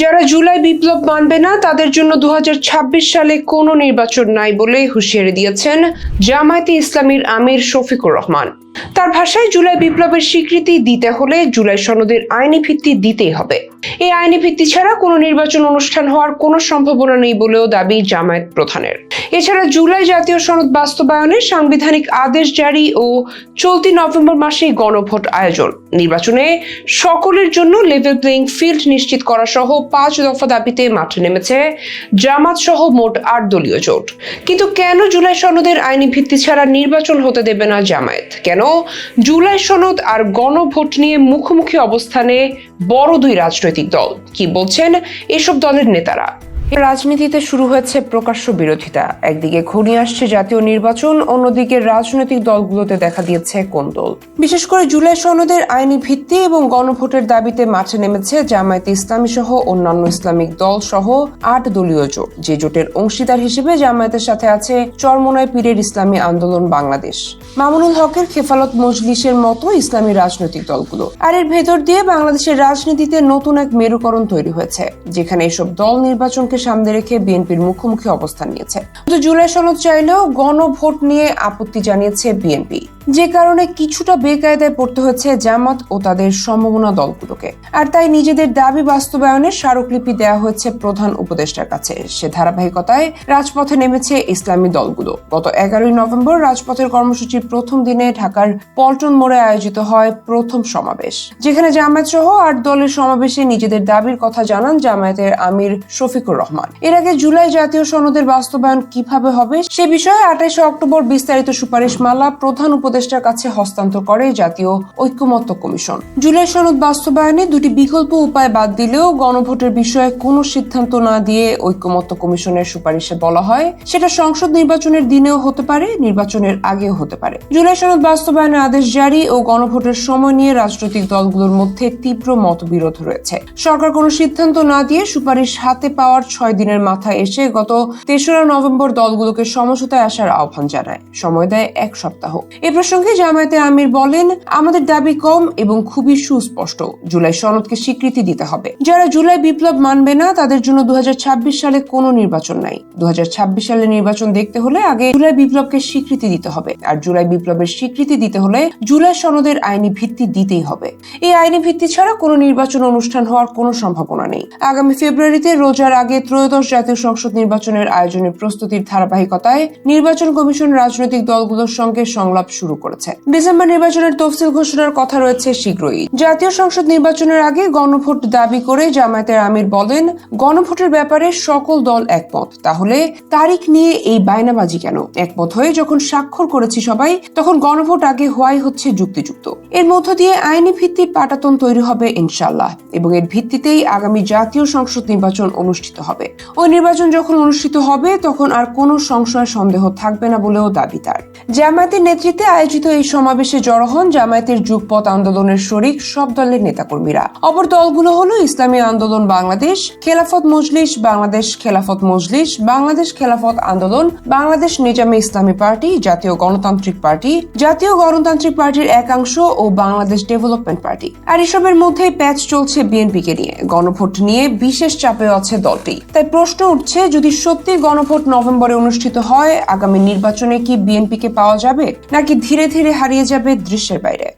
যারা জুলাই বিপ্লব মানবে না, তাদের জন্য দু হাজার ছাব্বিশ সালে কোনো নির্বাচন নাই বলে হুঁশিয়ারি দিয়েছেন জামায়াতে ইসলামীর আমির শফিকুর রহমান। তার ভাষায় জুলাই বিপ্লবের স্বীকৃতি দিতে হলে জুলাই সনদের আইনি ভিত্তি দিতেই হবে। এই আইনি ভিত্তি ছাড়া কোনো নির্বাচন অনুষ্ঠান হওয়ার কোনো সম্ভাবনা নেই বলেও দাবি জামায়াত প্রধানের। এছাড়া জুলাই জাতীয় সনদ বাস্তবায়নে সাংবিধানিক আদেশ জারি ও চলতি নভেম্বর মাসে গণভোট আয়োজন। নির্বাচনে সকলের জন্য লেভেল প্লেইং ফিল্ড নিশ্চিত করা সহ পাঁচ দফা দাবিতে মাঠে নেমেছে জামাত সহ মোট আট দলীয় জোট। কিন্তু কেন জুলাই সনদের আইনি ভিত্তি ছাড়া নির্বাচন হতে দেবে না জামায়াত? কেন জুলাই সনদ আর গণভোট নিয়ে মুখোমুখি অবস্থানে বড় দুই রাজনৈতিক দল? কি বলছেন এসব দলের নেতারা? রাজনীতিতে শুরু হয়েছে প্রকাশ্য বিরোধিতা। একদিকে ঘনিয়ে আসছে জাতীয় নির্বাচন, অন্যদিকে রাজনৈতিক দলগুলোতে দেখা দিয়েছে কোন্দল বিশেষ করে জুলাই সনদের আইনি ভিত্তি এবং গণভোটের দাবিতে মাঠে নেমেছে জামায়াতে ইসলামী সহ অন্যান্য ইসলামিক দল সহ আট দলীয় জোট। যে জোটের অংশীদার হিসেবে জামায়াতের সাথে আছে চরমোনাই পীরের ইসলামী আন্দোলন বাংলাদেশ। মামুনুল হকের খেফালত মজলিসের মতো ইসলামী রাজনৈতিক দলগুলো। আর এর ভেতর দিয়ে বাংলাদেশের রাজনীতিতে নতুন এক মেরুকরণ তৈরি হয়েছে, যেখানে এসব দল নির্বাচনকে সামনে রেখে বিএনপির মুখোমুখি অবস্থান নিয়েছে। জুলাই সনদ চাইলেও গণভোট নিয়ে আপত্তি জানিয়েছে বিএনপি। যে কারণে কিছুটা বেকায়দায় পড়তে হচ্ছে জামাত ও তাদের সম্ভাবনা দলগুলোকে। আর তাই নিজেদের দাবি বাস্তবায়নে স্মারকলিপি দেওয়া হয়েছে প্রধান উপদেষ্টার কাছে। সে ধারাবাহিকতায় রাজপথে নেমেছে ইসলামী দলগুলো। গত এগারোই নভেম্বর রাজপথের কর্মসূচির প্রথম দিনে ঢাকার পল্টন মোড়ে আয়োজিত হয় প্রথম সমাবেশ। যেখানে জামায়াত সহ আট দলের সমাবেশে নিজেদের দাবির কথা জানান জামায়াতের আমির শফিকুর রহমান। এর আগে জুলাই জাতীয় সনদের বাস্তবায়ন কীভাবে হবে সে বিষয়ে আঠাইশে অক্টোবর বিস্তারিত সুপারিশমালা প্রধান উপদেষ্টার কাছে হস্তান্তর করে জাতীয় ঐক্যমত্য কমিশন। জুলাই সনদ বাস্তবায়নে দুটি বিকল্প উপায় বাদ দিলেও গণভোটের বিষয়ে কোনো সিদ্ধান্ত না দিয়ে ঐক্যমত্য কমিশনের সুপারিশে বলা হয়। সেটা সংসদ নির্বাচনের দিনেও হতে পারে, নির্বাচনের আগেও হতে পারে। জুলাই সনদ বাস্তবায়নের আদেশ জারি ও গণভোটের সময় নিয়ে রাজনৈতিক দলগুলোর মধ্যে তীব্র মতবিরোধ রয়েছে। সরকার কোনো সিদ্ধান্ত না দিয়ে সুপারিশ হাতে পাওয়ার ছয় দিনের মাথায় এসে গত তেসরা নভেম্বর দলগুলোকে সমঝোতায় আসার আহ্বান জানায়। সময় দেয় এক সপ্তাহ। এ প্রসঙ্গে জামায়াতে আমির বলেন, আমাদের দাবি কম এবং খুবই সুস্পষ্ট। জুলাই সনদকে স্বীকৃতি দিতে হবে। যারা জুলাই বিপ্লব মানবে না, তাদের জন্য দু হাজার ছাব্বিশ সালে কোনো নির্বাচন নাই। দু সালে নির্বাচন দেখতে হলে আগে জুলাই বিপ্লবকে স্বীকৃতি দিতে হবে। আর জুলাই বিপ্লবের স্বীকৃতি দিতে হলে জুলাই সনদের আইনি ভিত্তি দিতেই হবে। এই আইনি ভিত্তি ছাড়া কোনো নির্বাচন অনুষ্ঠান হওয়ার কোনো সম্ভাবনা নেই। আগামী ফেব্রুয়ারিতে রোজার আগে ত্রয়োদশ জাতীয় সংসদ নির্বাচনের আয়োজনের প্রস্তুতির ধারাবাহিকতায় নির্বাচন কমিশন রাজনৈতিক দলগুলোর সঙ্গে সংলাপ শুরু করেছে। ডিসেম্বর নির্বাচনের তফসিল ঘোষণার কথা রয়েছে শীঘ্রই। জাতীয় সংসদ নির্বাচনের আগে গণভোট দাবি করে জামায়াতের আমির বলেন, গণভোটের ব্যাপারে সকল দল একমত। তাহলে তারিখ নিয়ে এই বায়নাবাজি কেন? একমত হয়ে যখন স্বাক্ষর করেছি সবাই, তখন গণভোট আগে হওয়াই হচ্ছে যুক্তিযুক্ত। এর মধ্য দিয়ে আইনি ভিত্তির পাটাতন তৈরি হবে ইনশাল্লাহ এবং এর ভিত্তিতেই আগামী জাতীয় সংসদ নির্বাচন অনুষ্ঠিত হবে। ওই নির্বাচন যখন অনুষ্ঠিত হবে, তখন আর কোনো সংশয় সন্দেহ থাকবে না বলেও দাবি তার। জামায়াতের নেতৃত্বে আয়োজিত এই সমাবেশে জড়ো হন জামায়াতের যুগপথ আন্দোলনের শরিক সব দলের নেতাকর্মীরা। অপর দলগুলো হলো ইসলামী আন্দোলন বাংলাদেশ, খেলাফত মজলিস, বাংলাদেশ খেলাফত মজলিস, বাংলাদেশ খেলাফত আন্দোলন, বাংলাদেশ নিজামে ইসলামী পার্টি, জাতীয় গণতান্ত্রিক পার্টি, জাতীয় গণতান্ত্রিক পার্টির একাংশ ও বাংলাদেশ ডেভেলপমেন্ট পার্টি। আর এসবের মধ্যেই প্যাচ চলছে বিএনপিকে নিয়ে। গণভোট নিয়ে বিশেষ চাপে আছে দলটি। তাই প্রশ্ন উঠছে, যদি সত্যি গণভোট নভেম্বরে অনুষ্ঠিত হয়, আগামী নির্বাচনে কি বিএনপিকে পাওয়া যাবে? নাকি ধীরে ধীরে হারিয়ে যাবে দৃশ্যের বাইরে।